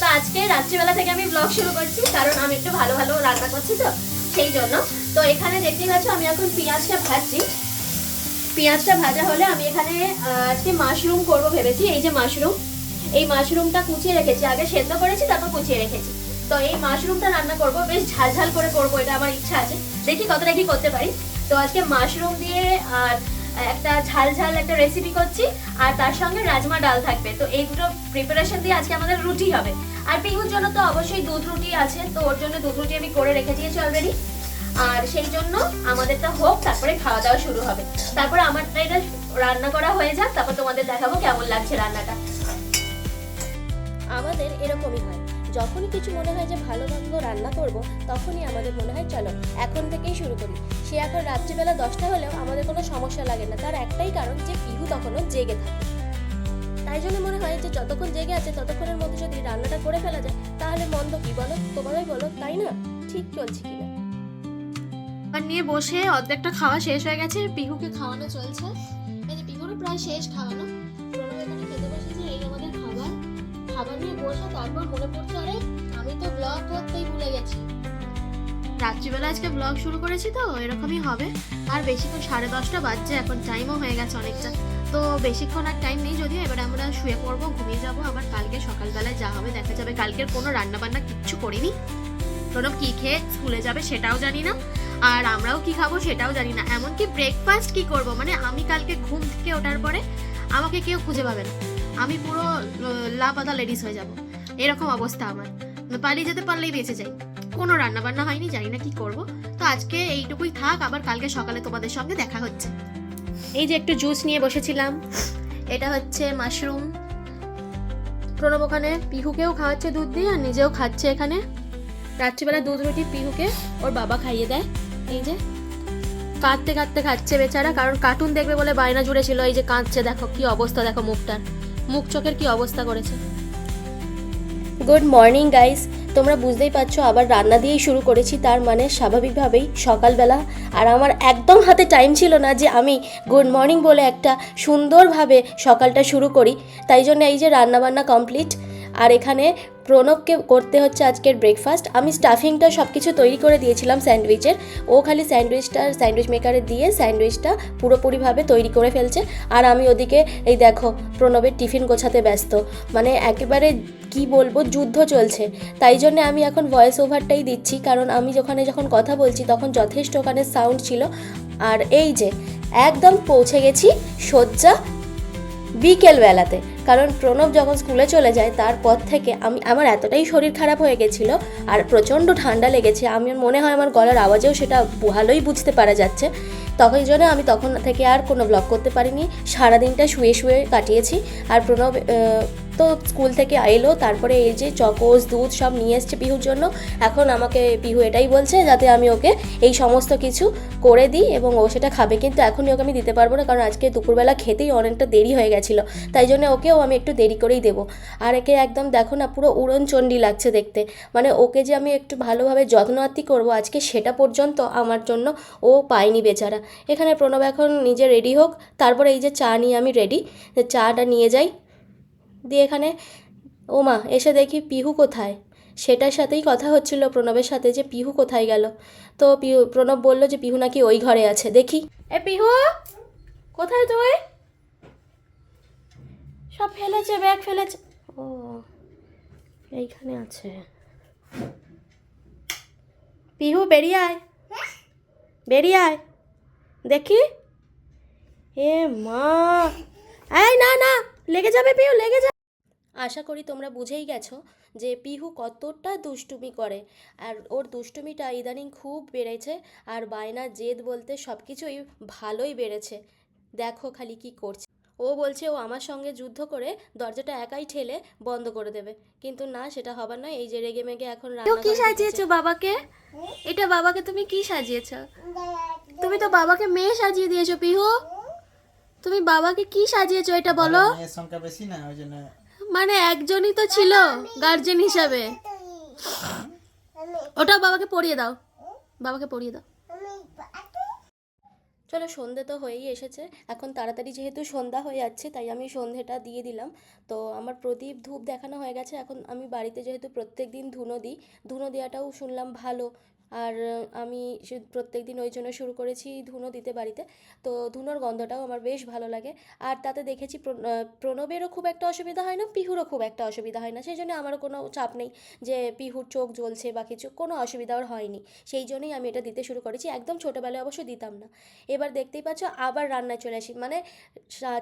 তো আজকে রাত্রিবেলা থেকে আমি ব্লগ শুরু করছি, কারণ আমি একটু ভালো ভালো রান্না করছি তো, সেই জন্য। তো এখানে দেখতে পাচ্ছ, আমি এখন পেঁয়াজটা ভাজছি। পেঁয়াজটা ভাজা হলে আমি এখানে আজকে মাশরুম করব ভেবেছি, এই যে মাশরুম এই মাশরুমটা কুচিয়ে রেখেছি, আগে সেদ্ধ করেছি, তারপর কুচিয়ে রেখেছি। তো এই মাশরুমটা রান্না করব, বেশ ঝাল ঝাল করে করব, এটা আমার ইচ্ছা আছে। দেখি কতটা কি করতে পারি। তো আজকে মাশরুম দিয়ে আর একটা ঝাল ঝাল একটা রেসিপি করছি, আর তার সঙ্গে রাজমা ডাল থাকবে। তো এই দুটো প্রিপারেশন দিয়ে আজকে আমাদের রুটি হবে। আর পিহুর জন্য তো অবশ্যই দুধ রুটি আছে, তো ওর জন্য দুধ রুটি আমি করে রেখে দিয়েছি অলরেডি আর সেই জন্য আমাদেরটা হোক, তারপরে খাওয়া দাওয়া শুরু হবে। তারপরে আমারটা এটা রান্না করা হয়ে যাক, তারপর তোমাদের দেখাবো কেমন লাগছে রান্নাটা। আমাদের এরকমই হয়। যখনই কিছু মনে হয় যে ভালো মন্দ রান্না করব, তখনই আমাদের মনে হয় চলো, এখন থেকেই শুরু করি। সে এখন রাত্রিবেলা দশটা হলেও আমাদের কোনো সমস্যা লাগে না, তার একটাই কারণ যে পিহু তখনও জেগে থাকে। তাই জন্য মনে হয় যে যতক্ষণ জেগে আছে, ততক্ষণের মধ্যে যদি রান্নাটা করে ফেলা যায়, তাহলে মন্দ কি বলো? তোমাদের বলো, তাই না? ঠিক চলছে কিনা? আর নিয়ে বসে অর্ধেকটা খাওয়া শেষ হয়ে গেছে, পিহুকে খাওয়ানো চলছে। পিহুরও প্রায় শেষ খাওয়ানো। খাবার নিয়ে বসে, তারপর মনে পড়ছে, আরে আমি তো ব্লগ করতেই ভুলে গেছি। রাত্রিবেলা আজকে ব্লগ শুরু করেছি তো, এরকমই হবে। আর বেশিক্ষণ সাড়ে দশটা বাজছে, এখন টাইমও হয়ে গেছে অনেকটা। তো বেশিক্ষণ আর টাইম নেই যদিও, এবার আমরা শুয়ে পড়ব, ঘুমিয়ে যাব। আবার কালকে সকালবেলায় যা হবে দেখা যাবে। কালকের কোনো রান্না বান্না কিচ্ছু করিনি। প্রণব কি খেয়ে স্কুলে যাবে সেটাও জানি না। আর আমরাও কি খাব সেটাও জানি না। এমনকি ব্রেকফাস্ট কি করব? মানে আমি কালকে ঘুম থেকে ওঠার পরে আমাকে কেউ খুঁজে পাবে না। আমি পুরো লাপাতা লেডিস হয়ে যাব। এরকম অবস্থা আমার। পালিয়ে যেতে পারলেই বেঁচে যাই। কোনো রান্না বান্না হয়নি, জানি না কি করব। তো আজকে এইটুকুই থাক, আবার কালকে সকালে তোমাদের সঙ্গে দেখা হচ্ছে। এই যে একটু জুস নিয়ে বসেছিলাম, এটা হচ্ছে মাশরুম। প্রণব ওখানে পিহুকেও খাওয়াচ্ছে দুধ দিয়ে, আর নিজেও খাচ্ছে এখানে। রাত্রিবেলা দুধ রুটি পিহুকে ওর বাবা খাইয়ে দেয়। এই যে, কাঁদতে কাঁদতে খাচ্ছে বেচারা, কারণ কার্টুন দেখবে বলে বায়না জুড়ে ছিল এই যে কাঁদছে, দেখো কি অবস্থা, দেখো মুখটার। মুখ চোখের কি অবস্থা করেছে? গুড মর্নিং গাইস তোমরা বুঝতেই পারছ, আবার রান্না দিয়েই শুরু করেছি। তার মানে স্বাভাবিকভাবেই সকালবেলা। আর আমার একদম হাতে টাইম ছিল না যে আমি গুড মর্নিং বলে একটা সুন্দরভাবে সকালটা শুরু করি। তাই জন্য এই যে রান্নাবান্না কমপ্লিট আর এখানে প্রণবকে করতে হচ্ছে আজকের ব্রেকফাস্ট আমি স্টাফিংটা সব কিছু তৈরি করে দিয়েছিলাম স্যান্ডউইচের। ও খালি স্যান্ডউইচটা, স্যান্ডউইচ মেকারে দিয়ে স্যান্ডউইচটা পুরোপুরিভাবে তৈরি করে ফেলছে। আর আমি ওদিকে, এই দেখো, প্রণবের টিফিন গোছাতে ব্যস্ত। মানে একেবারে কি বলব, যুদ্ধ চলছে। তাই জন্য আমি এখন ভয়েস ওভারটাই দিচ্ছি। কারণ আমি ওখানে যখন কথা বলছি তখন যথেষ্ট ওখানে সাউন্ড ছিল। আর এই যে, একদম পৌঁছে গেছি, শয্যা বিকেলবেলাতে। কারণ প্রণব যখন স্কুলে চলে যায় তারপর থেকে আমি, আমার এতটাই শরীর খারাপ হয়ে গেছিল আর প্রচণ্ড ঠান্ডা লেগেছে। আমি মনে হয় আমার গলার আওয়াজেও সেটা ভালোই বুঝতে পারা যাচ্ছে। তখন জন্য আমি তখন থেকে আর কোনো ব্লগ করতে পারিনি। সারাদিনটা শুয়ে শুয়ে কাটিয়েছি। আর প্রণব তো স্কুল থেকে এলো, তারপরে এই যে চকোস, দুধ সব নিয়ে এসছে পিহুর জন্য। এখন আমাকে পিহু এটাই বলছে যাতে আমি ওকে এই সমস্ত কিছু করে দিই এবং ও সেটা খাবে। কিন্তু এখনই ওকে আমি দিতে পারব না, কারণ আজকে দুপুরবেলা খেতেই অনেকটা দেরি হয়ে গেছিল। তাই জন্য ওকেও আমি একটু দেরি করেই দেবো। আর একে একদম দেখো না, পুরো উড়নচণ্ডী লাগছে দেখতে। মানে ওকে যে আমি একটু ভালোভাবে যত্নআত্তি করব আজকে, সেটা পর্যন্ত আমার জন্য ও পায়নি বেচারা। এখানে প্রণব এখন নিজে রেডি হোক, তারপরে এই যে চা নিয়ে আমি রেডি। চাটা নিয়ে যাই। দিয়ে এখানে ও মা এসে দেখি পিহু কোথায়? সেটার সাথেই কথা হচ্ছিল প্রণবের সাথে যে পিহু কোথায় গেল। তো পিহু, প্রণব বলল যে পিহু নাকি ওই ঘরে আছে, দেখি। এ পিহু, কোথায় তুই? সব ফেলেছে, ব্যাগ ফেলেছে। ও, এইখানে আছে। পিহু, বেরিয়ে আয়। বেরিয়ে আয়। দেখি? এ মা। এই, না না। লেগে যাবে পিহু লেগে যাবে। আশা করি তোমরা বুঝেই গেছো যে পিহু কতটা দুষ্টুমি করে। আর ওর দুষ্টুমিটা ইদানিং খুব বেড়েছে আর বায়না জেদ বলতে সব কিছুই ভালোই বেড়েছে। দেখো খালি কি করছে। ও বলছে ও আমার সঙ্গে যুদ্ধ করে দরজাটা একাই ঠেলে বন্ধ করে দেবে। কিন্তু না সেটা হবার নয় এই যে রেগে মেগে এখন রান্না কি সাজিয়েছো বাবাকে? এটা বাবাকে তুমি কি সাজিয়েছো? তুমি তো বাবাকে মেয়ে সাজিয়ে দিয়েছ পিহু। তুমি বাবাকে কি সাজিয়েছো এটা বলো? মেয়ের সংখ্যা বেশি না ওই জন্য মানে একজনই তো ছিল গার্জেন হিসাবে। ওটা বাবাকে পরিয়ে দাও। বাবাকে পরিয়ে দাও। চলো সন্ধে তো হয়েই এসেছে। এখন তাড়াতাড়ি যেহেতু সন্ধ্যা হয়ে যাচ্ছে তাই আমি সন্ধেটা দিয়ে দিলাম। তো আমার প্রদীপ ধূপ দেখানো হয়ে গেছে। এখন আমি বাড়িতে যেহেতু প্রত্যেক দিন ধুনো দিই ধুনো দেওয়াটাও শুনলাম ভালো। আর আমি প্রত্যেক দিন ওই জন্য শুরু করেছি ধুনো দিতে বাড়িতে। তো ধুনোর গন্ধটাও আমার বেশ ভালো লাগে। আর তাতে দেখেছি প্রণ- প্রণবেরও খুব একটা অসুবিধা হয় না, পিহুরও খুব একটা অসুবিধা হয় না। সেই জন্য আমারও কোনো চাপ নেই যে পিহুর চোখ জ্বলছে বা কিছু, কোনো অসুবিধা ওর হয়নি। সেই জন্যই আমি এটা দিতে শুরু করেছি। একদম ছোটোবেলায় অবশ্য দিতাম না। এবার দেখতেই পাচ্ছ আবার রান্নায় চলে আসি। মানে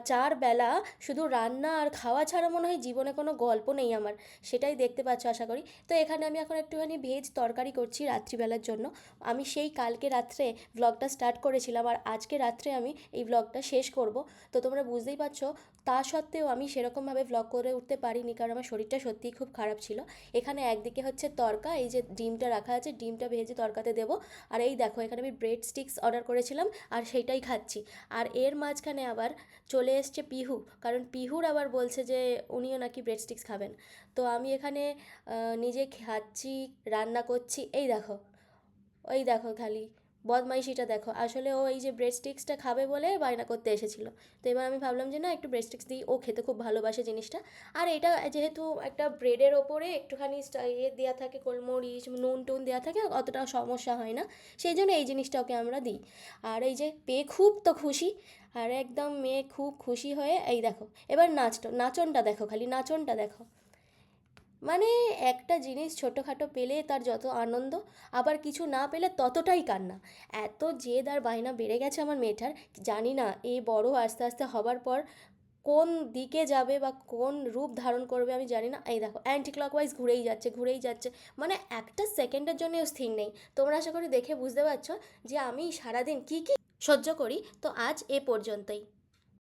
চার বেলা শুধু রান্না আর খাওয়া ছাড়া মনে হয় জীবনে কোনো গল্প নেই আমার। সেটাই দেখতে পাচ্ছ আশা করি। তো এখানে আমি এখন একটুখানি ভেজ তরকারি করছি রাত্রিবেলার জন্য। আমি সেই কালকে রাত্রে ব্লগটা স্টার্ট করেছিলাম আর আজকে রাত্রে আমি এই ব্লগটা শেষ করব। তো তোমরা বুঝতেই পারছ, তা সত্ত্বেও আমি সেরকমভাবে ব্লগ করে উঠতে পারিনি কারণ আমার শরীরটা সত্যিই খুব খারাপ ছিল। এখানে একদিকে হচ্ছে তরকা, এই যে ডিমটা রাখা আছে, ডিমটা ভেজে তরকাতে দেবো। আর এই দেখো, এখানে আমি ব্রেড স্টিক্স অর্ডার করেছিলাম আর সেইটাই খাচ্ছি। আর এর মাঝখানে আবার চলে এসছে পিহু, কারণ পিহুর আবার বলছে যে উনিও নাকি ব্রেড স্টিক্স খাবেন। তো আমি এখানে নিজে খাচ্ছি, রান্না করছি, এই দেখো। ওই দেখো খালি, বদমাইশিটা দেখো। আসলে ও এই যে ব্রেড স্টিক্সটা খাবে বলে বায়না করতে এসেছিল। তো এবার আমি ভাবলাম যে না, একটু ব্রেড স্টিক্স দিই। ও খেতে খুব ভালোবাসে জিনিসটা। আর এটা যেহেতু একটা ব্রেডের ওপরে একটুখানি ইয়ে দেওয়া থাকে, গোলমরিচ, নুন টুন দেওয়া থাকে, অতটা সমস্যা হয় না। সেই জন্য এই জিনিসটা ওকে আমরা দিই। আর এই যে পেয়ে খুব তো খুশি। আর একদম মেয়ে খুব খুশি হয়ে, এই দেখো, এবার নাচটা নাচনটা দেখো খালি, নাচনটা দেখো। মানে একটা জিনিস ছোটোখাটো পেলে তার যত আনন্দ, আবার কিছু না পেলে ততটাই কান্না। এত জেদ আর বায়না বেড়ে গেছে আমার মেয়েটার, জানি না এই বড় আস্তে আস্তে হবার পর কোন দিকে যাবে বা কোন রূপ ধারণ করবে আমি জানি না। এই দেখো অ্যান্টি ক্লকওয়াইজ ঘুরেই যাচ্ছে ঘুরেই যাচ্ছে। মানে একটা সেকেন্ডের জন্যও স্থির নেই। তোমরা আশা করি দেখে বুঝতে পারছ যে আমি সারাদিন কী কী সহ্য করি, তো আজ এ পর্যন্তই।